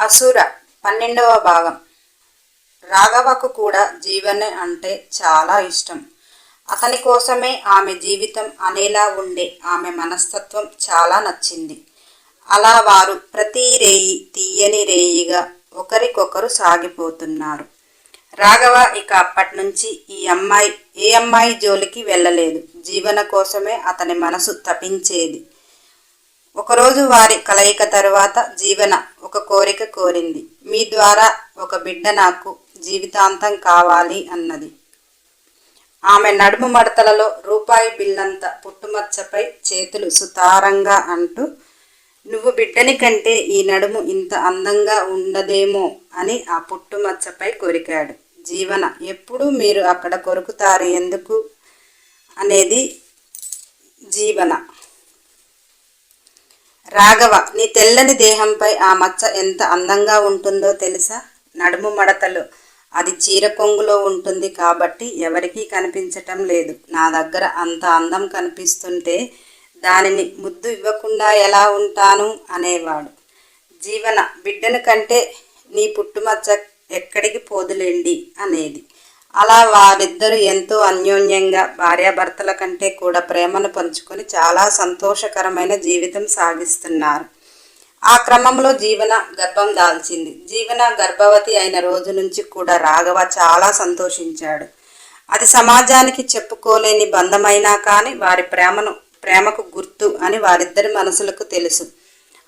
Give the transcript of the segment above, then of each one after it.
అసుర పన్నెండవ భాగం. రాఘవకు కూడా జీవన అంటే చాలా ఇష్టం. అతని కోసమే ఆమె జీవితం అనేలా ఉండే ఆమె మనస్తత్వం చాలా నచ్చింది. అలా వారు ప్రతి రేయి తీయని రేయిగా ఒకరికొకరు సాగిపోతున్నారు. రాఘవ ఇక అప్పటి నుంచి ఈ అమ్మాయి ఏ అమ్మాయి జోలికి వెళ్ళలేదు. జీవన కోసమే అతని మనసు తపించేది ఒకరోజు వారి కలయిక తరువాత జీవన ఒక కోరిక కోరింది. మీ ద్వారా ఒక బిడ్డ నాకు జీవితాంతం కావాలి అన్నది. ఆమె నడుము మడతలలో రూపాయి బిల్లంత పుట్టుమచ్చపై చేతులు సుతారంగా అంటూ నువ్వు బిడ్డని కంటే ఈ నడుము ఇంత అందంగా ఉండదేమో అని ఆ పుట్టుమచ్చపై కొరికాడు. జీవన ఎప్పుడు మీరు అక్కడ కొరుకుతారు? ఎందుకు? అనేది జీవన రాఘవ నీ తెల్లని దేహంపై ఆ మచ్చ ఎంత అందంగా ఉంటుందో తెలుసా? నడుము మడతలు. అది చీర కొంగులో ఉంటుంది కాబట్టి ఎవరికీ కనిపించటం లేదు. నా దగ్గర అంత అందం కనిపిస్తుంటే దానిని ముద్దు ఇవ్వకుండా ఎలా ఉంటాను? అనేవాడు. జీవన బిడ్డను కంటే నీ పుట్టుమచ్చ ఎక్కడికి పోదులేండి? అనేది. అలా వారిద్దరూ ఎంతో అన్యోన్యంగా భార్యాభర్తల కంటే కూడా ప్రేమను పంచుకొని చాలా సంతోషకరమైన జీవితం సాగిస్తున్నారు. ఆ క్రమంలో జీవన గర్భం దాల్చింది. జీవన గర్భవతి అయిన రోజు నుంచి కూడా రాఘవ చాలా సంతోషించాడు. అది సమాజానికి చెప్పుకోలేని బంధమైనా కానీ వారి ప్రేమను ప్రేమకు గుర్తు అని వారిద్దరి మనసులకు తెలుసు.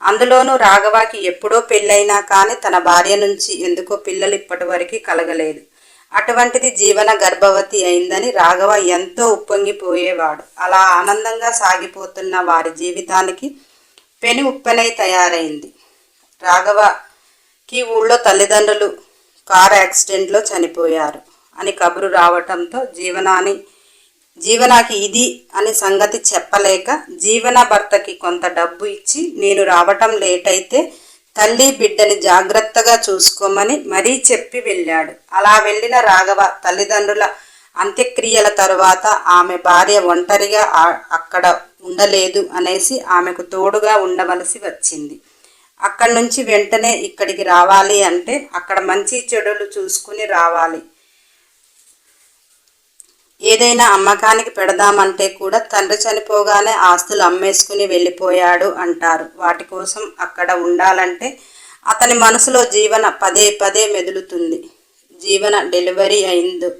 అందులోనూ రాఘవకి ఎప్పుడో పెళ్ళైనా కానీ తన భార్య నుంచి ఎందుకో పిల్లలు ఇప్పటి వరకు కలగలేదు. అటువంటిది జీవన గర్భవతి అయిందని రాఘవ ఎంతో ఉప్పొంగిపోయేవాడు. అలా ఆనందంగా సాగిపోతున్న వారి జీవితానికి పెను ఉప్పెనై తయారైంది. రాఘవకి ఊళ్ళో తల్లిదండ్రులు కారు యాక్సిడెంట్లో చనిపోయారు అని కబురు రావటంతో జీవనాన్ని జీవనాకి ఇది అని సంగతి చెప్పలేక జీవన భర్తకి కొంత డబ్బు ఇచ్చి నేను రావటం లేట్ అయితే తల్లి బిడ్డని జాగ్రత్తగా చూసుకోమని మరీ చెప్పి వెళ్ళాడు. అలా వెళ్ళిన రాఘవ తల్లిదండ్రుల అంత్యక్రియల తరువాత ఆమె భార్య ఒంటరిగా అక్కడ ఉండలేదు అనేసి ఆమెకు తోడుగా ఉండవలసి వచ్చింది. అక్కడి నుంచి వెంటనే ఇక్కడికి రావాలి అంటే అక్కడ మంచి చెడులు చూసుకుని రావాలి. ఏదైనా అమ్మకానికి పెడదామంటే కూడా తండ్రి చనిపోగానే ఆస్తులు అమ్మేసుకుని వెళ్ళిపోయాడు అంటారు. వాటి కోసం అక్కడ ఉండాలంటే అతని మనసులో జీవన పదే పదే మెదులుతుంది. జీవన డెలివరీ అయింది.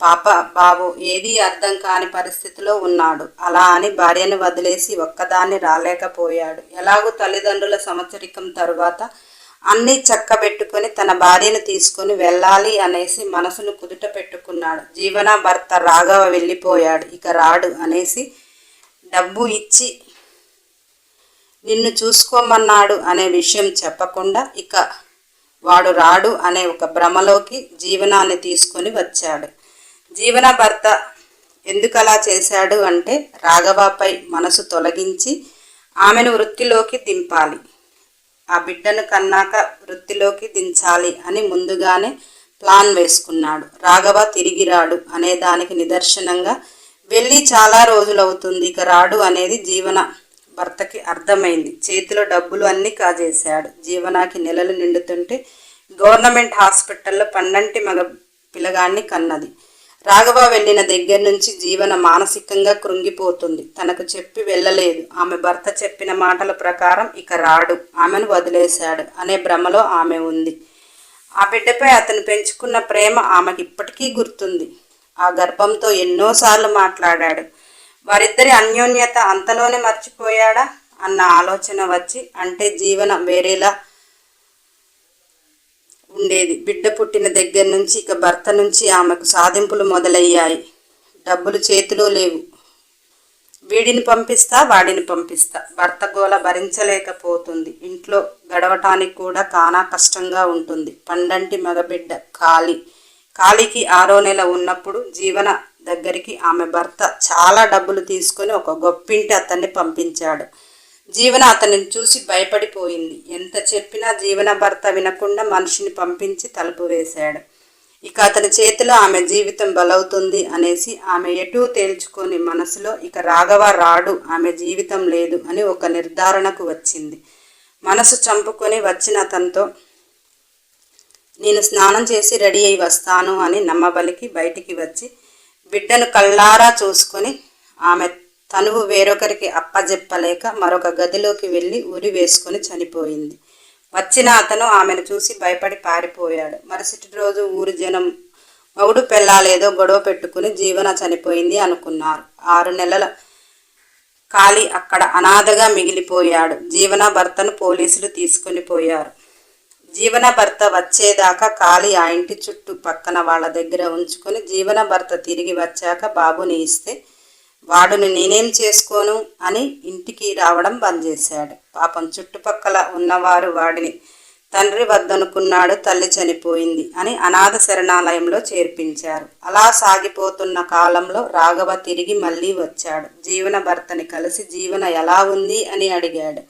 పాప బాబు ఏదీ అర్థం కాని పరిస్థితిలో ఉన్నాడు. అలా అని భార్యను వదిలేసి ఒక్కదాన్ని రాలేకపోయాడు. ఎలాగూ తల్లిదండ్రుల సంవత్సరికం తరువాత అన్నీ చక్కబెట్టుకొని తన భార్యను తీసుకొని వెళ్ళాలి అనేసి మనసును కుదుట పెట్టుకున్నాడు. జీవన భర్త రాఘవ వెళ్ళిపోయాడు. ఇక రాడు అనేసి డబ్బు ఇచ్చి నిన్ను చూసుకోమన్నాడు అనే విషయం చెప్పకుండా ఇక వాడు రాడు అనే ఒక భ్రమలోకి జీవనాన్ని తీసుకొని వచ్చాడు. జీవన భర్త ఎందుకలా చేశాడు అంటే రాఘవపై మనసు తొలగించి ఆమెను వృత్తిలోకి దింపాలి. ఆ బిడ్డను కన్నాక వృత్తిలోకి దించాలి అని ముందుగానే ప్లాన్ వేసుకున్నాడు. రాఘవ తిరిగి రాడు అనే దానికి నిదర్శనంగా వెళ్ళి చాలా రోజులవుతుంది ఇక రాడు అనేది జీవన భర్తకి అర్థమైంది. చేతిలో డబ్బులు అన్నీ కాజేశాడు. జీవనాకి నెలలు నిండుతుంటే గవర్నమెంట్ హాస్పిటల్లో పన్నంటి మగ పిల్లగాన్ని కన్నది. రాఘవ వెళ్ళిన దగ్గర నుంచి జీవన మానసికంగా కృంగిపోతుంది. తనకు చెప్పి వెళ్ళలేదు. ఆమె భర్త చెప్పిన మాటల ప్రకారం ఇక రాడు. ఆమెను వదిలేశాడు. అనే భ్రమలో ఆమె ఉంది. ఆ బిడ్డపై అతను పెంచుకున్న ప్రేమ ఆమెకి ఇప్పటికీ గుర్తుంది. ఆ గర్భంతో ఎన్నోసార్లు మాట్లాడాడు. వారిద్దరి అన్యోన్యత అంతలోనే మర్చిపోయాడా? అన్న ఆలోచన వచ్చి అంటే జీవనం వేరేలా ఉండేది. బిడ్డ పుట్టిన దగ్గర నుంచి ఇక భర్త నుంచి ఆమెకు సాధింపులు మొదలయ్యాయి. డబ్బులు చేతిలో లేవు. వీడిని పంపిస్తా వాడిని పంపిస్తా. భర్త గోల భరించలేకపోతుంది. ఇంట్లో గడవటానికి కూడా కానా కష్టంగా ఉంటుంది. పండంటి మగబిడ్డ ఖాళీ ఖాళీకి ఆరో నెల ఉన్నప్పుడు జీవన దగ్గరికి ఆమె భర్త చాలా డబ్బులు తీసుకొని ఒక గొప్పింటి అతన్ని పంపించాడు. జీవన అతనిని చూసి భయపడిపోయింది. ఎంత చెప్పినా జీవన భర్త వినకుండా మనిషిని పంపించి తలుపు వేశాడు. ఇక అతని చేతిలో ఆమె జీవితం బలవుతుంది అనేసి ఆమె ఎటూ తేల్చుకొని మనసులో ఇక రాఘవ రాడు ఆమె జీవితం లేదు అని ఒక నిర్ధారణకు వచ్చింది. మనసు చంపుకొని వచ్చిన అతనితో నేను స్నానం చేసి రెడీ అయి వస్తాను అని నమ్మబలికి బయటికి వచ్చి బిడ్డను కళ్ళారా చూసుకొని ఆమె తనువు వేరొకరికి అప్పజెప్పలేక మరొక గదిలోకి వెళ్ళి ఉరి వేసుకొని చనిపోయింది. వచ్చిన అతను ఆమెను చూసి భయపడి పారిపోయాడు. మరుసటి రోజు ఊరు జనం మగుడు పెళ్ళాలేదో గొడవ పెట్టుకుని జీవన చనిపోయింది అనుకున్నారు. ఆరు నెలల కాలి అక్కడ అనాథగా మిగిలిపోయాడు. జీవన భర్తను పోలీసులు తీసుకొని పోయారు. జీవన భర్త వచ్చేదాకా కాలి ఆ ఇంటి చుట్టూ పక్కన వాళ్ళ దగ్గర ఉంచుకొని జీవన భర్త తిరిగి వచ్చాక బాబుని ఇస్తే వాడుని నేనేం చేసుకోను అని ఇంటికి రావడం బంద్ చేశాడు. పాపం చుట్టుపక్కల ఉన్నవారు వాడిని తండ్రి వద్దనుకున్నాడు తల్లి చనిపోయింది అని అనాథ శరణాలయంలో చేర్పించారు. అలా సాగిపోతున్న కాలంలో రాఘవ తిరిగి మళ్ళీ వచ్చాడు. జీవన భర్తని కలిసి జీవన ఎలా ఉంది అని అడిగాడు.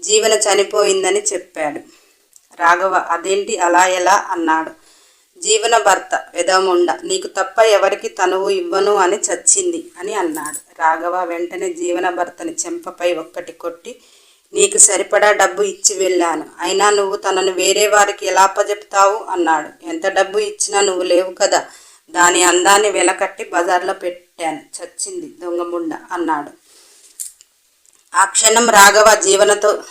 జీవన చనిపోయిందని చెప్పాడు. రాఘవ అదేంటి? అలా ఎలా? అన్నాడు. జీవన భర్త వెదముండ నీకు తప్ప ఎవరికి తనువు ఇవ్వను అని చచ్చింది అని అన్నాడు. రాఘవ వెంటనే జీవన భర్తని చెంపపై ఒక్కటి కొట్టి నీకు సరిపడా డబ్బు ఇచ్చి వెళ్ళాను. అయినా నువ్వు తనను వేరే వారికి ఎలా అప్పచెప్తావు అన్నాడు. ఎంత డబ్బు ఇచ్చినా నువ్వు లేవు కదా. దాని అందాన్ని వెలకట్టి బజార్లో పెట్టాను. చచ్చింది దొంగముండ అన్నాడు. ఆ క్షణం రాఘవ జీవనతో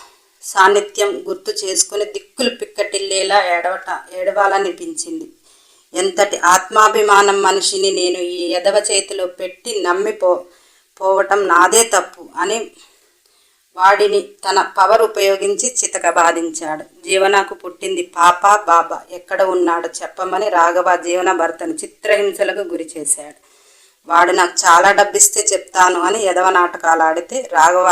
సాన్నిధ్యం గుర్తు చేసుకుని దిక్కులు పిక్కటిల్లేలా ఏడవట ఏడవాలనిపించింది. ఎంతటి ఆత్మాభిమానం మనిషిని నేను ఈ ఎదవ చేతిలో పెట్టి నమ్మిపో పోవటం నాదే తప్పు అని వాడిని తన పవర్ ఉపయోగించి చితక బాధించాడు. జీవనకు పుట్టింది పాప బాబా ఎక్కడ ఉన్నాడో చెప్పమని రాఘవ జీవన భర్తను చిత్రహింసలకు గురి చేశాడు. వాడు నాకు చాలా డబ్బిస్తే చెప్తాను అని ఎదవ నాటకాలు ఆడితే రాఘవ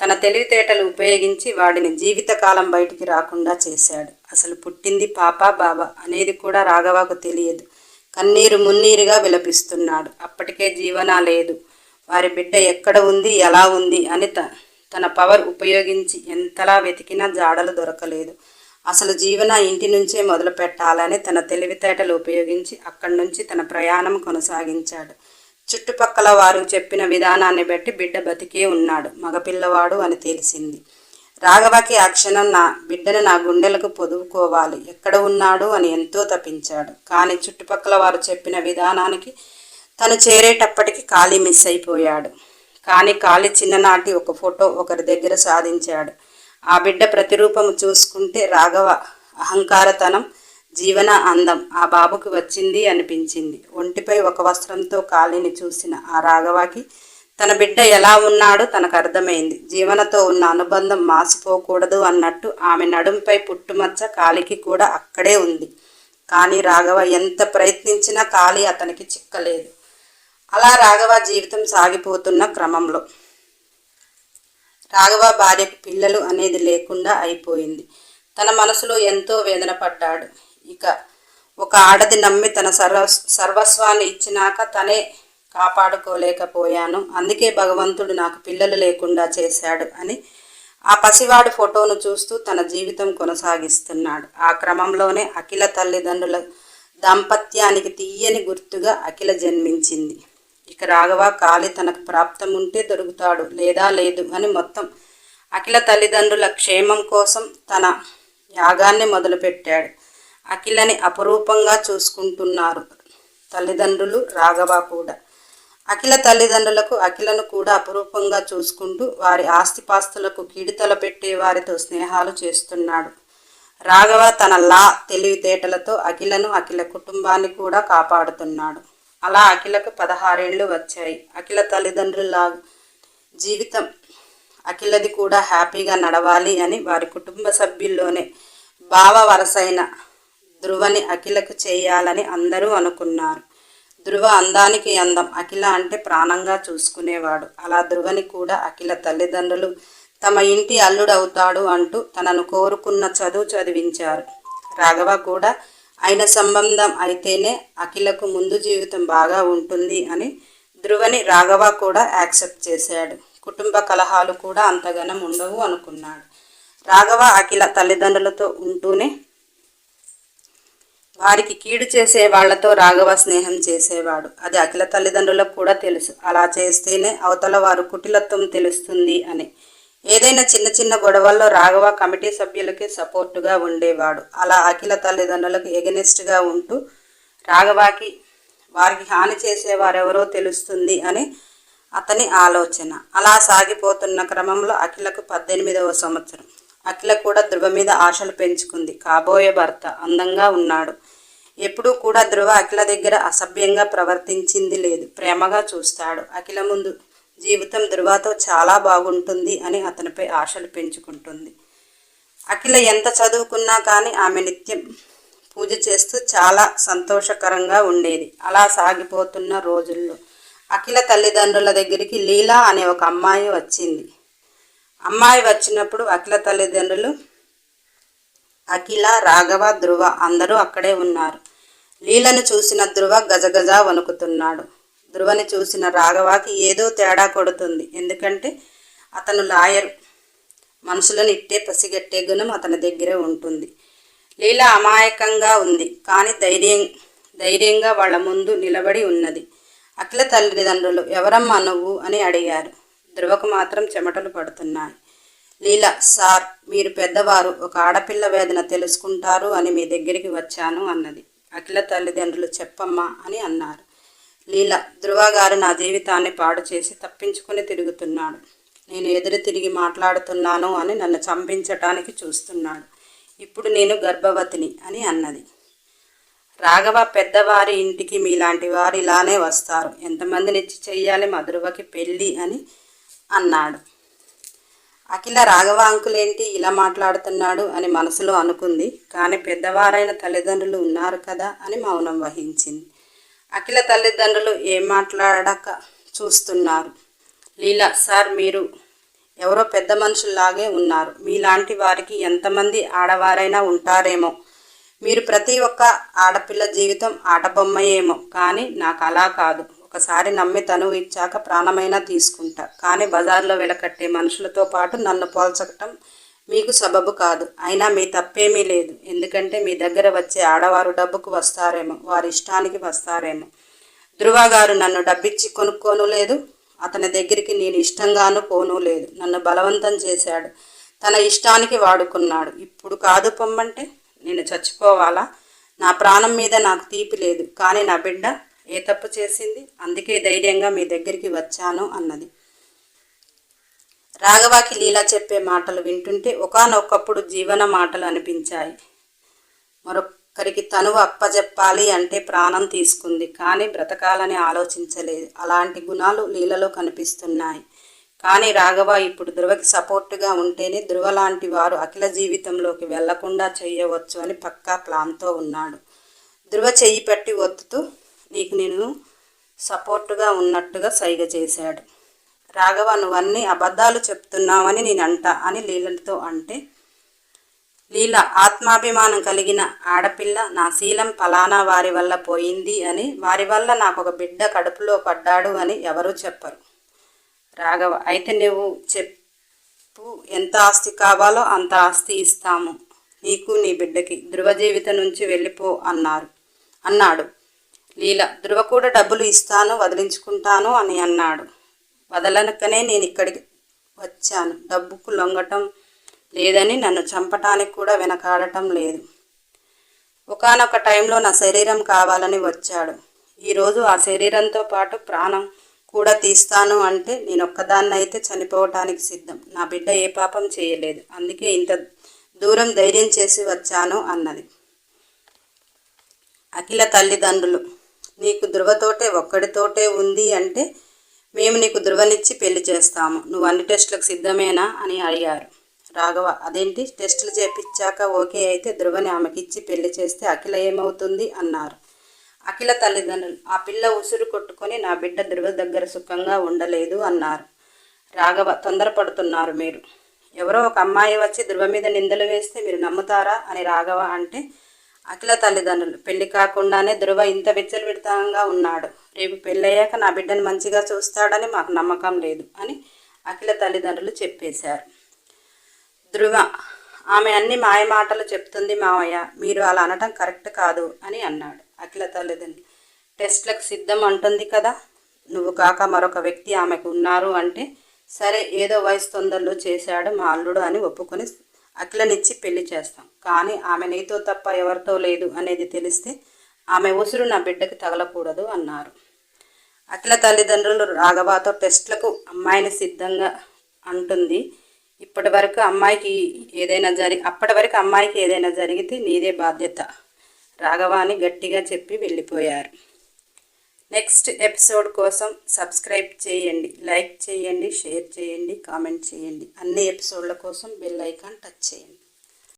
తన తెలివితేటలు ఉపయోగించి వాడిని జీవితకాలం బయటికి రాకుండా చేశాడు. అసలు పుట్టింది పాప బాబా అనేది కూడా రాఘవకు తెలియదు. కన్నీరు మున్నీరుగా విలపిస్తున్నాడు. అప్పటికే జీవన లేదు. వారి బిడ్డ ఎక్కడ ఉంది ఎలా ఉంది అని త తన పవర్ ఉపయోగించి ఎంతలా వెతికినా జాడలు దొరకలేదు. అసలు జీవన ఇంటి నుంచే మొదలు పెట్టాలని తన తెలివితేటలు ఉపయోగించి అక్కడి నుంచి తన ప్రయాణం కొనసాగించాడు. చుట్టుపక్కల వారు చెప్పిన విధానాన్ని బట్టి బిడ్డ బతికే ఉన్నాడు మగపిల్లవాడు అని తెలిసింది. రాఘవకి ఆ క్షణం నా బిడ్డను నా గుండెలకు పొదువుకోవాలి ఎక్కడ ఉన్నాడు అని ఎంతో తప్పించాడు కానీ చుట్టుపక్కల వారు చెప్పిన విధానానికి తను చేరేటప్పటికి ఖాళీ మిస్ అయిపోయాడు. కానీ ఖాళీ చిన్ననాటి ఒక ఫోటో ఒకరి దగ్గర సాధించాడు. ఆ బిడ్డ ప్రతిరూపము చూసుకుంటే రాఘవ అహంకారతనం జీవన అందం ఆ బాబుకి వచ్చింది అనిపించింది. ఒంటిపై ఒక వస్త్రంతో కాలిని చూసిన ఆ రాఘవకి తన బిడ్డ ఎలా ఉన్నాడో తనకు అర్థమైంది. జీవనతో ఉన్న అనుబంధం మాసిపోకూడదు అన్నట్టు ఆమె నడుంపై పుట్టుమచ్చ కాలికి కూడా అక్కడే ఉంది. కానీ రాఘవ ఎంత ప్రయత్నించినా కాలి అతనికి చిక్కలేదు. అలా రాఘవ జీవితం సాగిపోతున్న క్రమంలో. రాఘవ భార్యకు పిల్లలు అనేది లేకుండా అయిపోయింది. తన మనసులో ఎంతో వేదన పడ్డాడు. ఇక ఒక ఆడది నమ్మి తన సర్వ సర్వస్వాన్ని ఇచ్చినాక తనే కాపాడుకోలేకపోయాను. అందుకే భగవంతుడు నాకు పిల్లలు లేకుండా చేశాడు అని ఆ పసివాడు ఫోటోను చూస్తూ తన జీవితం కొనసాగిస్తున్నాడు. ఆ క్రమంలోనే అఖిల తల్లిదండ్రుల దాంపత్యానికి తీయని గుర్తుగా అఖిల జన్మించింది. ఇక రాఘవ కాలి తనకు ప్రాప్తం ఉంటే దొరుకుతాడు. లేదా లేదు అని మొత్తం అఖిల తల్లిదండ్రుల క్షేమం కోసం తన యాగాన్ని మొదలుపెట్టాడు. అఖిలని అపురూపంగా చూసుకుంటున్నారు. తల్లిదండ్రులు రాఘవ కూడా. అఖిల తల్లిదండ్రులకు అఖిలను కూడా అపురూపంగా చూసుకుంటూ వారి ఆస్తిపాస్తులకు కీడితల పెట్టే వారితో స్నేహాలు చేస్తున్నాడు. రాఘవ తన లా తెలివితేటలతో అఖిలను అఖిల కుటుంబాన్ని కూడా కాపాడుతున్నాడు. అలా అఖిలకు పదహారేళ్ళు వచ్చాయి. అఖిల తల్లిదండ్రుల జీవితం అఖిలది కూడా హ్యాపీగా నడవాలి అని వారి కుటుంబ సభ్యుల్లోనే బావ వరసైన ధ్రువని అఖిలకు చేయాలని అందరూ అనుకున్నారు. ధ్రువ అందానికి అందం. అఖిల అంటే ప్రాణంగా చూసుకునేవాడు. అలా ధ్రువని కూడా అఖిల తల్లిదండ్రులు తమ ఇంటి అల్లుడవుతాడు అంటూ తనను కోరుకున్న చదువు చదివించారు. రాఘవ కూడా ఆయన సంబంధం అయితేనే అఖిలకు ముందు జీవితం బాగా ఉంటుంది అని ధ్రువని రాఘవ కూడా యాక్సెప్ట్ చేశాడు. కుటుంబ కలహాలు కూడా అంతగానం ఉండవు అనుకున్నాడు. రాఘవ అఖిల తల్లిదండ్రులతో ఉంటూనే వారికి కీడు చేసే వాళ్ళతో రాఘవ స్నేహం చేసేవాడు. అది అఖిల తల్లిదండ్రులకు కూడా తెలుసు. అలా చేస్తేనే అవతల వారు కుటిలత్వం తెలుస్తుంది అని. ఏదైనా చిన్న చిన్న గొడవల్లో రాఘవ కమిటీ సభ్యులకి సపోర్టుగా ఉండేవాడు. అలా అఖిల తల్లిదండ్రులకు ఎగనెస్ట్గా ఉంటూ రాఘవాకి వారికి హాని చేసేవారెవరో తెలుస్తుంది అని అతని ఆలోచన. అలా సాగిపోతున్న క్రమంలో అఖిలకు పద్దెనిమిదవ సంవత్సరం. అఖిల కూడా ధృవ మీద ఆశలు పెంచుకుంది. కాబోయే భర్త అందంగా ఉన్నాడు. ఎప్పుడూ కూడా ధృవ అఖిల దగ్గర అసభ్యంగా ప్రవర్తించింది లేదు. ప్రేమగా చూస్తాడు. అఖిల ముందు జీవితం ధృవతో చాలా బాగుంటుంది అని అతనిపై ఆశలు పెంచుకుంటుంది. అఖిల ఎంత చదువుకున్నా కానీ ఆమె నిత్యం పూజ చేస్తూ చాలా సంతోషకరంగా ఉండేది. అలా సాగిపోతున్న రోజుల్లో అఖిల తల్లిదండ్రుల దగ్గరికి లీలా అనే ఒక అమ్మాయి వచ్చింది. అమ్మాయి వచ్చినప్పుడు అఖిల తల్లిదండ్రులు అఖిల రాఘవ ధ్రువ అందరూ అక్కడే ఉన్నారు. లీలను చూసిన ధ్రువ గజగజ వణుకుతున్నాడు. ధ్రువని చూసిన రాఘవాకి ఏదో తేడా కొడుతుంది. ఎందుకంటే అతను లాయర్. మనుషులను ఇట్టే పసిగట్టే గుణం అతని దగ్గరే ఉంటుంది. లీల అమాయకంగా ఉంది. కానీ ధైర్యం ధైర్యంగా వాళ్ళ ముందు నిలబడి ఉన్నది. అఖిల తల్లిదండ్రులు ఎవరమ్మా నువ్వు? అని అడిగారు. ధ్రువకు మాత్రం చెమటలు పడుతున్నాయి. లీల సార్ మీరు పెద్దవారు. ఒక ఆడపిల్ల వేదన తెలుసుకుంటారు అని మీ దగ్గరికి వచ్చాను అన్నది. అఖిల తల్లిదండ్రులు చెప్పమ్మా అని అన్నారు. లీల ధ్రువ గారు నా జీవితాన్ని పాడు చేసి తప్పించుకుని తిరుగుతున్నాడు. నేను ఎదురు తిరిగి మాట్లాడుతున్నాను అని నన్ను చంపించటానికి చూస్తున్నాడు. ఇప్పుడు నేను గర్భవతిని అని అన్నది. రాఘవ పెద్దవారి ఇంటికి మీలాంటి వారు ఇలానే వస్తారు. ఎంతమందిని ఇచ్చి చెయ్యాలి మధురవకి పెళ్ళి అని అన్నాడు. అఖిల రాఘవ అంకులేంటి ఇలా మాట్లాడుతున్నాడు అని మనసులో అనుకుంది. కానీ పెద్దవారైన తల్లిదండ్రులు ఉన్నారు కదా అని మౌనం వహించింది. అఖిల తల్లిదండ్రులు ఏం మాట్లాడక చూస్తున్నారు. లీలా సార్ మీరు ఎవరో పెద్ద మనుషుల్లాగే ఉన్నారు. మీలాంటి వారికి ఎంతమంది ఆడవారైనా ఉంటారేమో. మీరు ప్రతి ఒక్క ఆడపిల్ల జీవితం ఆటబొమ్మయేమో కానీ నాకు అలా కాదు. ఒకసారి నమ్మి తనువు ఇచ్చాక ప్రాణమైనా తీసుకుంటా. కానీ బజార్లో వెలకట్టే మనుషులతో పాటు నన్ను పోల్చటం మీకు సబబు కాదు. అయినా మీ తప్పేమీ లేదు. ఎందుకంటే మీ దగ్గర వచ్చే ఆడవారు డబ్బుకు వస్తారేమో వారి ఇష్టానికి వస్తారేమో. ధృవ గారు నన్ను డబ్బిచ్చి కొనుక్కోను లేదు. అతని దగ్గరికి నేను ఇష్టంగాను పోను లేదు. నన్ను బలవంతం చేశాడు. తన ఇష్టానికి వాడుకున్నాడు. ఇప్పుడు కాదు పొమ్మంటే నేను చచ్చిపోవాలా? నా ప్రాణం మీద నాకు తీపి లేదు. కానీ నా బిడ్డ ఏ తప్పు చేసింది? అందుకే ధైర్యంగా మీ దగ్గరికి వచ్చాను అన్నది. రాఘవాకి లీలా చెప్పే మాటలు వింటుంటే ఒకనొకప్పుడు జీవన మాటలు అనిపించాయి. మరొకరికి తనువు అప్పజెప్పాలి అంటే ప్రాణం తీసుకుంది కానీ బ్రతకాలని ఆలోచించలేదు. అలాంటి గుణాలు లీలలో కనిపిస్తున్నాయి. కానీ రాఘవ ఇప్పుడు ధృవకి సపోర్టుగా ఉంటేనే ధృవ లాంటి వారు అఖిల జీవితంలోకి వెళ్ళకుండా చేయవచ్చు అని పక్కా ప్లాన్తో ఉన్నాడు. ధృవ చెయ్యి పెట్టి ఒత్తుతూ నీకు నేను సపోర్టుగా ఉన్నట్టుగా సైగ చేశాడు. రాఘవ నువ్వన్నీ అబద్ధాలు చెప్తున్నావని నేను అంట అని లీలతో అంటే లీల ఆత్మాభిమానం కలిగిన ఆడపిల్ల నా శీలం ఫలానా వారి వల్ల పోయింది అని వారి వల్ల నాకు ఒక బిడ్డ కడుపులో పడ్డాడు అని ఎవరూ చెప్పరు. రాఘవ అయితే నువ్వు చెప్పు ఎంత ఆస్తి కావాలో అంత ఆస్తి ఇస్తాము. నీకు నీ బిడ్డకి ధృవ జీవితం నుంచి వెళ్ళిపో అన్నారు. అన్నాడు. లీల ధృవ కూడా డబ్బులు ఇస్తాను వదిలించుకుంటాను అని అన్నాడు. వదలనకనే నేను ఇక్కడికి వచ్చాను. డబ్బుకు లొంగటం లేదని నన్ను చంపటానికి కూడా వెనకాడటం లేదు. ఒకనొక టైంలో నా శరీరం కావాలని వచ్చాడు. ఈరోజు ఆ శరీరంతో పాటు ప్రాణం కూడా తీస్తాను అంటే నేను ఒక్కదాన్నైతే చనిపోవటానికి సిద్ధం. నా బిడ్డ ఏ పాపం చేయలేదు. అందుకే ఇంత దూరం ధైర్యం చేసి వచ్చాను అన్నది. అఖిల తల్లిదండ్రులు నీకు ధృవతోటే ఒక్కడితోటే ఉంది అంటే మేము నీకు ధృవనిచ్చి పెళ్ళి చేస్తాము. నువ్వు అన్ని టెస్టులకు సిద్ధమేనా అని అడిగారు. రాఘవ అదేంటి? టెస్టులు చేపించాక ఓకే అయితే ధృవని ఆమెకిచ్చి పెళ్ళి చేస్తే అఖిల ఏమవుతుంది? అన్నారు. అఖిల తల్లిదండ్రులు ఆ పిల్ల ఉసురు కొట్టుకొని నా బిడ్డ ధృవ దగ్గర సుఖంగా ఉండలేదు అన్నారు. రాఘవ తొందరపడుతున్నారు మీరు. ఎవరో ఒక అమ్మాయి వచ్చి ధృవ మీద నిందలు వేస్తే మీరు నమ్ముతారా? అని రాఘవ అంటే అఖిల తల్లిదండ్రులు. పెళ్ళి కాకుండానే ధృవ ఇంత విచ్చలవిడతంగా ఉన్నాడు. రేపు పెళ్ళయ్యాక నా బిడ్డను మంచిగా చూస్తాడని మాకు నమ్మకం లేదు అని అఖిల తల్లిదండ్రులు చెప్పేశారు. ధృవ ఆమె అన్ని మాయ మాటలు చెప్తుంది మావయ్య మీరు అలా అనటం కరెక్ట్ కాదు అని అన్నాడు అఖిల తల్లిదండ్రులు. టెస్ట్లకు సిద్ధం అంటుంది కదా నువ్వు కాక మరొక వ్యక్తి ఆమెకు ఉన్నారు అంటే సరే ఏదో వయసు తొందరలో చేశాడు మా అల్లుడు అని ఒప్పుకొని అఖిలనిచ్చి పెళ్ళి చేస్తాం. కానీ ఆమె నీతో తప్ప ఎవరితో లేదు అనేది తెలిస్తే ఆమె ఉసురు నా బిడ్డకి తగలకూడదు అన్నారు. అఖిల తల్లిదండ్రులు రాఘవాతో టెస్ట్లకు అమ్మాయిని సిద్ధంగా అంటుంది. ఇప్పటి వరకు అమ్మాయికి ఏదైనా జరి అప్పటి వరకు అమ్మాయికి ఏదైనా జరిగితే నీదే బాధ్యత. రాఘవాని గట్టిగా చెప్పి వెళ్ళిపోయారు. నెక్స్ట్ ఎపిసోడ్ కోసం సబ్స్క్రైబ్ చేయండి లైక్ చేయండి షేర్ చేయండి కామెంట్ చేయండి. అన్ని ఎపిసోడ్ల కోసం బెల్ ఐకాన్ టచ్ చేయండి.